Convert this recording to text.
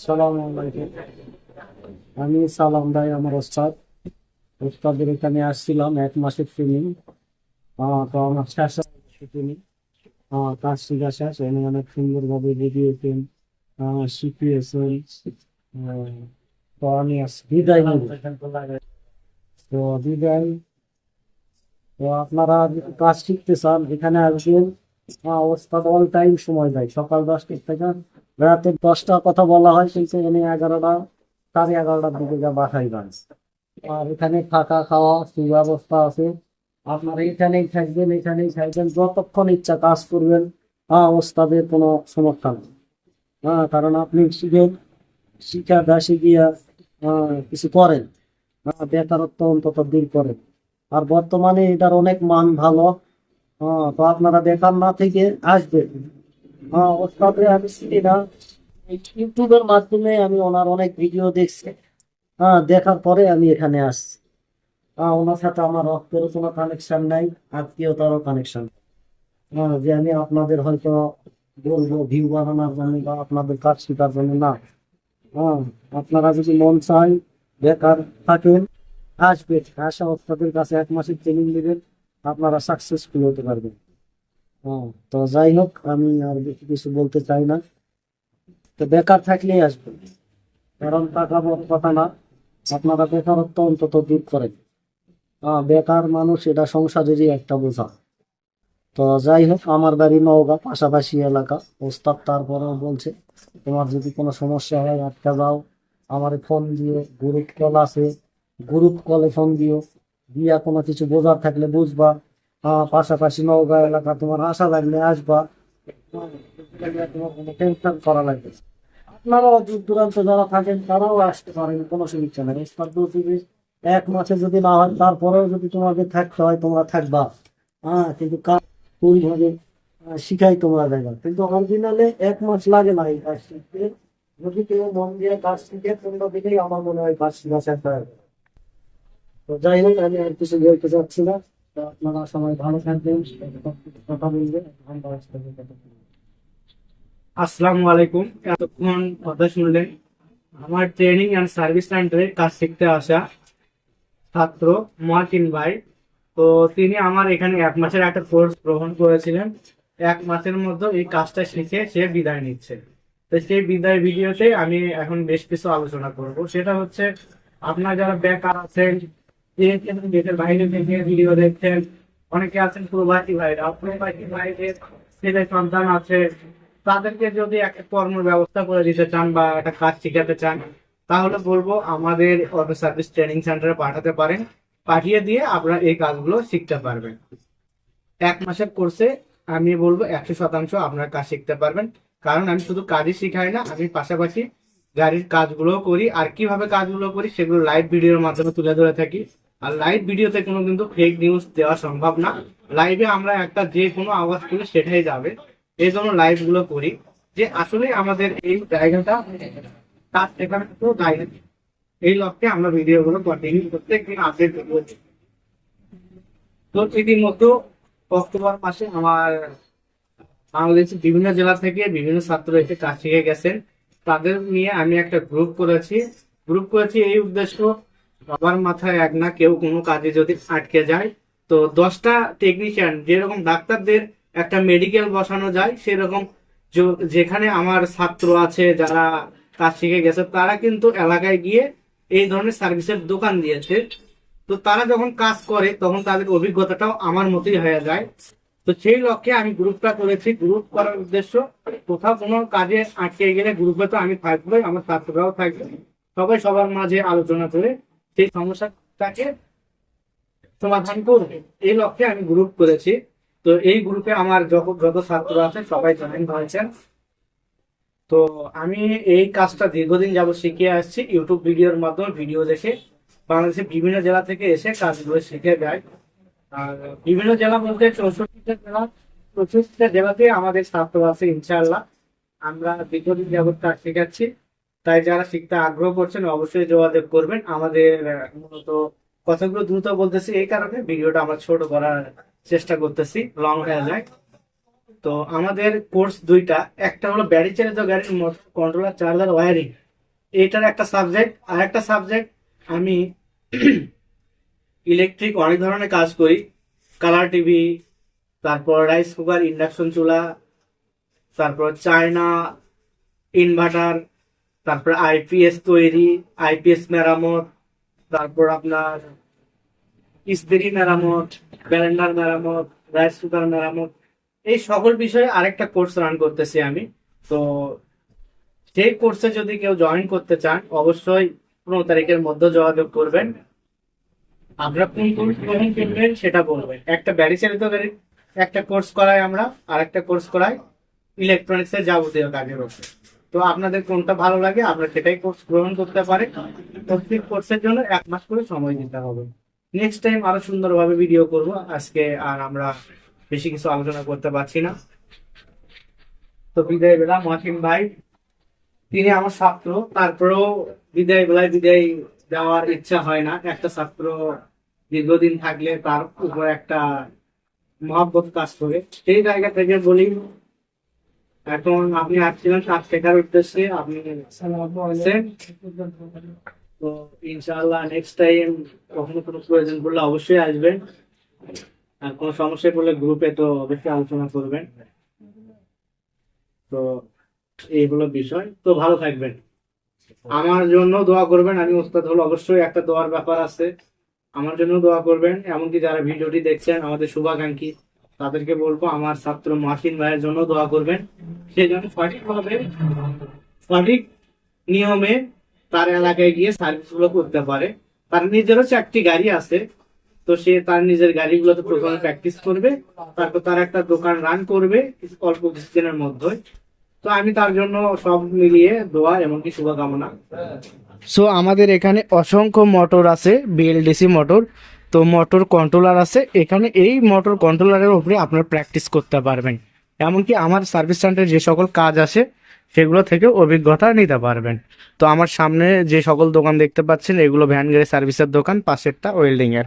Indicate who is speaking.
Speaker 1: সালাম আলাইকুম। আমি সালাম ভাই, আমার ওস্তাদ। ওস্তাদের এখানে আসছিলাম এক মাসের ট্রেনিং তো আমার শেষ ট্রেনিং কাজ শিখা শেষ। উনি অনেক সুন্দরভাবে বুঝিয়েছেন শিখিয়েছেন। তো আমি বিদায় তো বিদায়। তো আপনারা কাজ শিখতে চান, এখানে আসবেন ওস্তাদ অল টাইম সময় দেয়। সকাল দশটা থেকে রাতে দশটা কথা বলা হয়, কিন্তু এনে এগারোটা, সাড়ে এগারোটার দিকে যা বাসায় যান আর এখানে থাকা খাওয়া, সুব্যবস্থা আছে। আপনারা এখানেই থাকবেন এখানেই থাকবেন, যতক্ষণ ইচ্ছা কাজ করবেন হ্যাঁ ওস্তাদের কোনো সমস্যা নেই। হ্যাঁ কারণ আপনি শিখেন শিক্ষা দাসে গিয়া কিছু করেন হ্যাঁ বেকারত্ব অন্তত দূর করেন। আর বর্তমানে এটার অনেক মান ভালো। হ্যাঁ তো আপনারা বেকার না থেকে আসবেন। হ্যাঁ ওস্তাদে আমি চিনি না। ইউটিউবের মাধ্যমে আমি ওনার অনেক ভিডিও দেখছি। হ্যাঁ দেখার পরে আমি এখানে আসছি। হ্যাঁ ওনার সাথে আমার রক্তেরও কোনো কানেকশন নাই আত্মীয়তারও কানেকশন হ্যাঁ যে আমি আপনাদের হয়তো বলব ভিউ বানানোর জন্য বা আপনাদের কাজ শেখার জন্য না। হ্যাঁ আপনারা যদি মন চাই বেকার থাকেন আসবেন। আসা ওস্তাদের কাছে এক মাসের ট্রেনিং নেবেন আপনারা সাকসেসফুল হতে পারবেন। তো যাই হোক, আমি আর বেশি কিছু বলতে চাই না। তো বেকার থাকলেই আসবে। কারণ টাকা বড় কথা না, আপনারা বেকারত্ব অন্তত দূর করেন। হ্যাঁ বেকার মানুষ, এটা সংসারেরই একটা বোঝা। তো যাই হোক, আমার বাড়ি নওগাঁ, পাশাপাশি এলাকা। ওস্তাদ তারপরেও বলছে, তোমার যদি কোনো সমস্যা হয়, আটকা যাও। আমার ফোন দিও গ্রুপ কল আছে। গ্রুপ কলে ফোন দিও। দিয়া কোনো কিছু বোঝার থাকলে বুঝবা। পাশাপাশি নওগাঁ এলাকা তোমার আশা লাগলে আসবা। করা লাগবে। আপনারাও দূর দূরান্ত যারা থাকেন, তারাও আসতে পারেন, কোনো সমস্যা নেই। বলছে এক মাসে যদি না হয়, তারপরেও যদি তোমাদের থাকতে হয়, তোমরা থাকবা। হ্যাঁ কিন্তু কাজ শিখাই তোমরা যাবে কিন্তু অরিজিনালে এক মাস লাগে না এই কাজ শিখতে। যদি কেউ মন দিয়ে কাজ শিখে, তোমরা দিকেই আমার মনে হয় কাজ শিখা যাবে। তো যাই হোক, আমি আর কিছু বলতে চাচ্ছি না। আপনারা সবাই ভালো থাকবেন কথা বলবেন
Speaker 2: আসসালামু আলাইকুম। এতক্ষণ কথা শুনলেন আমার ট্রেনিং অ্যান্ড সার্ভিস সেন্টারে কাজ শিখতে আসা ছাত্র মার্টিন ভাই। তো তিনি আমার এখানে এক মাসের একটা কোর্স গ্রহণ করেছিলেন। এক মাসের মধ্যে এই কাজটা শিখে সে বিদায় নিচ্ছে। তো সেই বিদায় ভিডিওতে আমি এখন বেশ কিছু আলোচনা করব। সেটা হচ্ছে, আপনার যারা বেকার আছেন দেশের বাইরে থেকে ভিডিও দেখছেন, অনেকে আছেন প্রবাসী ভাইরা, প্রবাসী ভাইদের ছেলে সন্তান আছে, তাদেরকে যদি একটা কর্ম ব্যবস্থা করে দিতে চান বা একটা কাজ শিখাতে চান, তাহলে বলব আমাদের অটো সার্ভিস ট্রেনিং সেন্টারে পাঠাতে পারেন। পাঠিয়ে দিয়ে আপনারা এই কাজগুলো শিখতে পারবেন। এক মাসের কোর্সে আমি বলব একশো শতাংশ আপনার কাজ শিখতে পারবেন। কারণ আমি শুধু কাজই শিখাই না, আমি পাশাপাশি গাড়ির কাজগুলোও করি। আর কীভাবে কাজগুলো করি সেগুলো লাইভ ভিডিওর মাধ্যমে তুলে ধরে থাকি। আর লাইভ ভিডিওতে কোনো কিন্তু ফেক নিউজ দেওয়া সম্ভব না। লাইভে আমরা একটা যে কোনো আওয়াজ করি সেটাই যাবে। এই জন্য লাইভগুলো করি। যে আসলে আমাদের এই জায়গাটা, তার সেখানে তো জায়গা এই লক্ষ্যে আমরা ভিডিওগুলো কন্টিনিউ প্রত্যেক দিন আপডেট দিই। তো ইতিমধ্যে অক্টোবর মাসে আমার বাংলাদেশের বিভিন্ন জেলা থেকে বিভিন্ন ছাত্র এসে কাজ শিখে গেছেন। তাদের নিয়ে আমি একটা গ্রুপ করেছি। গ্রুপ করেছি এই উদ্দেশ্য সবার মাথায় এক না, কেউ কোনো কাজে যদি আটকে যায়, তো দশটা টেকনিশিয়ান যেরকম ডাক্তারদের একটা মেডিকেল বসানো যায়, সেরকম যেখানে আমার ছাত্র আছে, যারা কাজ শিখে গেছে, তারা কিন্তু এলাকায় গিয়ে এই ধরনের সার্ভিসের দোকান দিয়েছে। তো তারা যখন কাজ করে, তখন তাদের অভিজ্ঞতাটাও আমার মতোই হয়ে যায়। তো সেই লক্ষ্যে আমি গ্রুপটা করেছি। গ্রুপ করার উদ্দেশ্য, কোথাও কোনো কাজে আটকে গেলে গ্রুপে তো আমি থাকব আমার ছাত্ররাও থাকবে। সবাই সবার মাঝে আলোচনা করে সেই সমস্যাটাকে সমাধান করবে। এই লক্ষ্যে আমি গ্রুপ করেছি। তো এই গ্রুপে আমার যত যত ছাত্র আছে, সবাই জয়েন হয়েছেন। তো আমি এই কাজটা দীর্ঘদিন যাব শিখে আসছি। ইউটিউব ভিডিওর মাধ্যমে ভিডিও দেখে বাংলাদেশের বিভিন্ন জেলা থেকে এসে কাজগুলো শিখে যায়। আর বিভিন্ন জেলা বলতে চৌষট্টিটা জেলা, পঁচিশটা জেলাতে আমাদের ছাত্র আছে, ইনশাআল্লাহ। আমরা দীর্ঘদিন যাবত কাজ শেখাচ্ছি। তাই যারা শিখতে আগ্রহ করছেন, অবশ্যই যোগাযোগ করবেন। আমাদের মূলত কথাগুলো দ্রুত বলতেছি, এই কারণে ভিডিওটা আমরা ছোট করার চেষ্টা করতেছি লং হয়ে যায়। তো আমাদের কোর্স দুইটা, একটা হলো ব্যাটারি চালিত গাড়ির কন্ট্রোলার চার্জার ওয়ারিং এটার একটা সাবজেক্ট আর একটা সাবজেক্ট আমি ইলেকট্রিক অনেক ধরনের কাজ করি। কালার টিভি তারপর রাইস কুকার ইন্ডাকশন চুলা, তারপর চায়না ইনভার্টার তারপর আইপিএস তৈরি, আইপিএস মেরামত, তারপর আপনার ইস্ত্রি মেরামত, ব্যালেন্ডার মেরামত, রাইস কুকার মেরামত। এই সকল বিষয়ে আরেকটা কোর্স রান করতেছি আমি। তো সেই কোর্সে যদি কেউ জয়েন করতে চান, অবশ্যই পনেরো তারিখের মধ্যে যোগাযোগ করবেন। আমরা কোন কোর্স গ্রহণ করবেন সেটা বলবেন। একটা গাড়ি একটা কোর্স করাই আমরা আর একটা কোর্স করাই ইলেকট্রনিক্স এর যাবতীয় কাজের উপর। তো আপনাদের কোনটা ভালো লাগে আপনারা সেটাই কোর্স গ্রহণ করতে পারেন প্রত্যেক কোর্সের জন্য এক মাস করে সময় দিতে হবে। নেক্সট টাইম আরও সুন্দরভাবে ভিডিও করব। আজকে আর আমরা বেশি কিছু আলোচনা করতে পারছি না। তো বিদায় বেলা, মহাসিন ভাই, তিনি আমার ছাত্র। তারপরেও বিদায় বেলায় বিদায় দেওয়ার ইচ্ছা হয় না। একটা ছাত্র দীর্ঘদিন থাকলে তার উপর একটা মহাব্বত কাজ করে। সেই জায়গা থেকে বলি এখন আপনি আসছিলেন কাজ শেখার উদ্দেশ্যে আপনি তো ইনশাআল্লাহ নেক্সট টাইম কখনো কোনো প্রয়োজন পড়লে অবশ্যই আসবেন। আর কোনো সমস্যায় পড়লে গ্রুপে তো অবশ্যই আলোচনা করবেন। তো এই হলো বিষয়। তো ভালো থাকবেন। আমার জন্য দোয়া করবেন। আমি ওস্তাদ হলো অবশ্যই একটা দোয়ার ব্যাপার আছে। আমার জন্য দোয়া করবেন। এমনকি যারা ভিডিওটি দেখছেন আমাদের শুভাকাঙ্ক্ষী। তাদেরকে বলব, আমার ছাত্র মাসিন ভাইয়ের জন্য দোয়া করবেন। সে যেন সঠিকভাবে সঠিক নিয়মে তার এলাকায় গিয়ে সার্ভিসগুলো করতে পারে। তার নিজেরও চারটি গাড়ি আছে, তো সে তার নিজের গাড়িগুলোতে প্রথমে প্র্যাকটিস করবে, তারপর তার একটা দোকান রান করবে অল্প কিছুদিনের মধ্যে তো আমি তার জন্য সব মিলিয়ে দোয়া এমনকি শুভকামনা। সো আমাদের এখানে অসংখ্য মোটর আছে বিএলডিসি মোটর তো মোটর কন্ট্রোলার আছে। এখানে এই মোটর কন্ট্রোলারের উপরে আপনার প্র্যাকটিস করতে পারবেন। এমনকি আমার সার্ভিস সেন্টারে যে সকল কাজ আছে সেগুলো থেকে অভিজ্ঞতা নিতে পারবেন। তো আমার সামনে যে সকল দোকান দেখতে পাচ্ছেন, এগুলো ভ্যান গাড়ি সার্ভিসের দোকান, পাশেরটা ওয়েল্ডিং এর।